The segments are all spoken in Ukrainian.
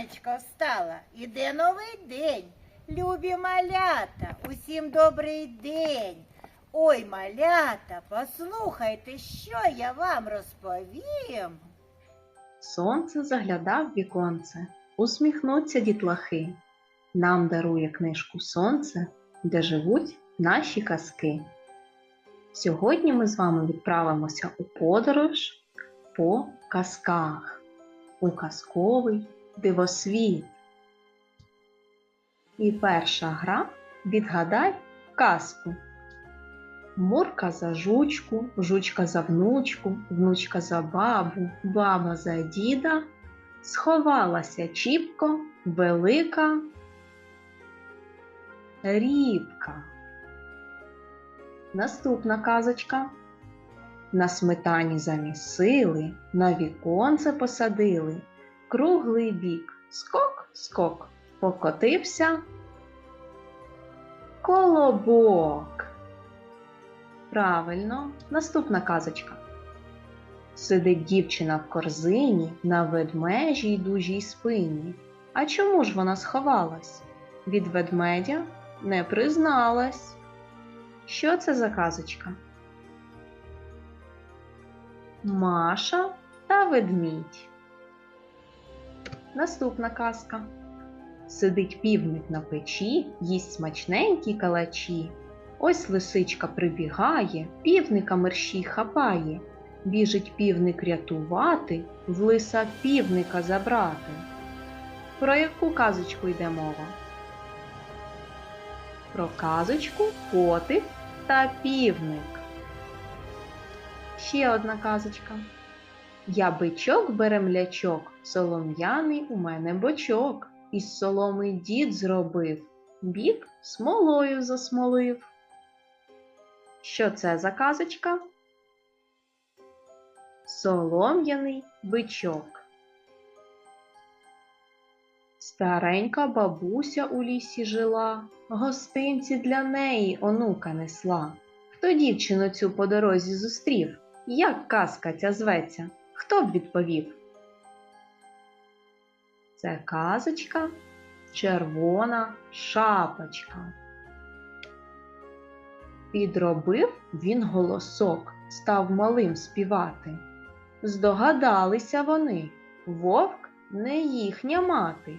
сонечко встало, іде новий день. Любі малята, усім добрий день. Ой, малята, послухайте, що я вам розповім. Сонце заглядав віконце, усміхнуться дітлахи. Нам дарує книжку Сонце, де живуть наші казки. Сьогодні ми з вами відправимося у подорож по казках, у казковий дивосвіт. І перша гра відгадай казку. Мурка за жучку, жучка за внучку, внучка за бабу, баба за діда. Сховалася чіпко, велика рібка. Наступна казочка. На сметані замісили, на віконце посадили, круглий бік, скок, скок, покотився колобок. Правильно, наступна казочка. Сидить дівчина в корзині на ведмежій дужій спині. А чому ж вона сховалась? Від ведмедя не призналась. Що це за казочка? Маша та ведмідь. Наступна казка. Сидить півник на печі, їсть смачненькі калачі. Ось лисичка прибігає, півника мерщій хапає. Біжить півник рятувати, в лиса півника забрати. Про яку казочку йде мова? Про казочку котик та півник. Ще одна казочка. Я бичок беремлячок, солом'яний у мене бочок. Із соломи дід зробив, бік смолою засмолив. Що це за казочка? Солом'яний бичок. Старенька бабуся у лісі жила, гостинці для неї онука несла. Хто дівчину цю по дорозі зустрів? Як казка ця зветься? Хто б відповів? Це казочка Червона шапочка. Підробив він голосок, став малим співати. Здогадалися вони, вовк не їхня мати.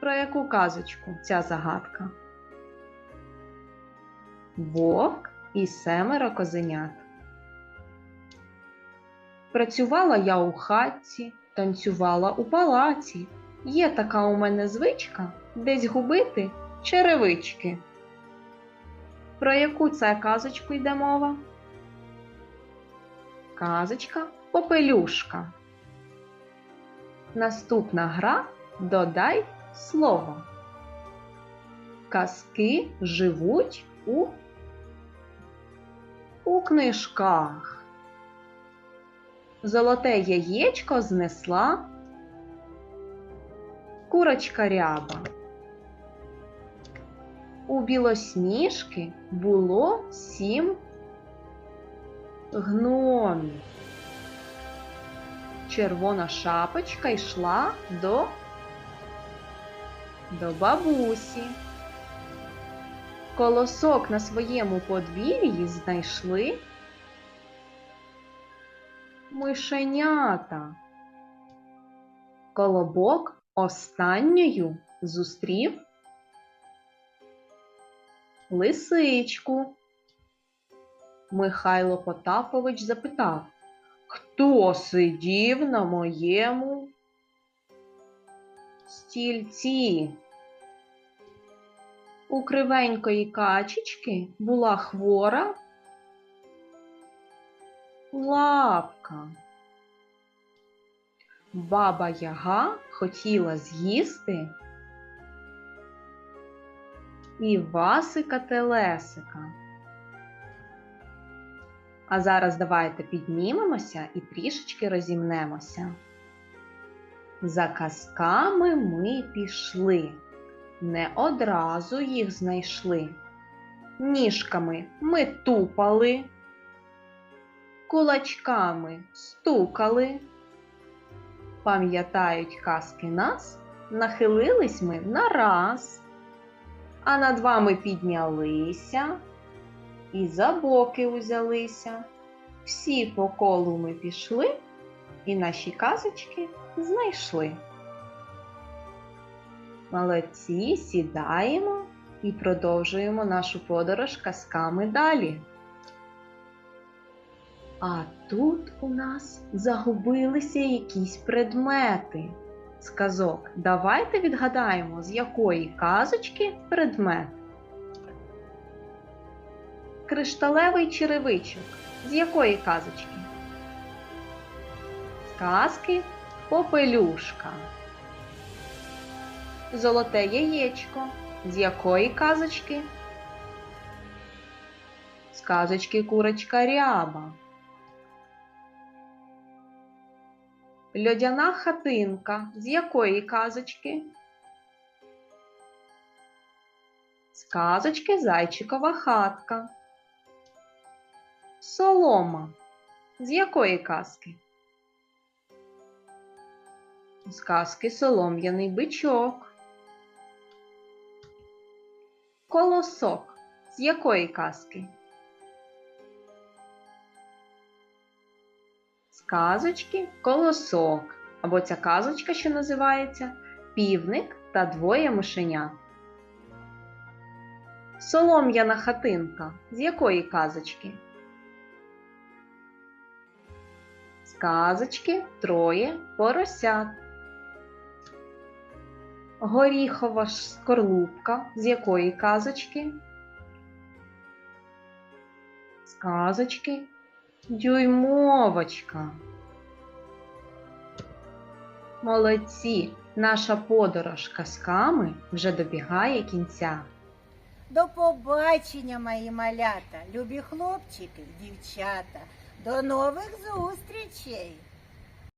Про яку казочку ця загадка? Вовк і семеро козенят. Працювала я у хатці, танцювала у палаці. Є така у мене звичка десь губити черевички. Про яку це казочку йде мова? Казочка Попелюшка. Наступна гра додай слово. Казки живуть у, у книжках. Золоте яєчко знесла курочка ряба. У білосніжки було сім гномів. Червона шапочка йшла до, до бабусі. Колосок на своєму подвір'ї знайшли мишенята. Колобок останньою зустрів лисичку. Михайло Потапович запитав, хто сидів на моєму стільці? У кривенької качечки була хвора лапка. Баба Яга хотіла з'їсти Івасика Телесика. А зараз давайте піднімемося і трішечки розімнемося. За казками ми пішли, не одразу їх знайшли. Ніжками ми тупали, кулачками стукали, пам'ятають казки нас, нахилились ми нараз, а над вами піднялися і за боки узялися. Всі по колу ми пішли, і наші казочки знайшли. Молодці, сідаємо і продовжуємо нашу подорож казками далі. А тут у нас загубилися якісь предмети. з казок. Давайте відгадаємо, з якої казочки предмет. Кришталевий черевичок. З якої казочки? З казки Попелюшка. Золоте яєчко. З якої казочки? З казочки Курочка Ряба. Льодяна хатинка. З якої казочки? З казочки Зайчикова хатка. Солома. З якої казки? З казки Солом'яний бичок. Колосок. З якої казки? Казочки Колосок. Або ця казочка, що називається Півник та двоє мишенят. Солом'яна хатинка. З якої казочки? З казочки троє поросят. Горіхова скорлупка. З якої казочки? З казочки Дюймовочка. Молодці! Наша подорож казками вже добігає кінця. До побачення, мої малята, любі хлопчики, дівчата. До нових зустрічей!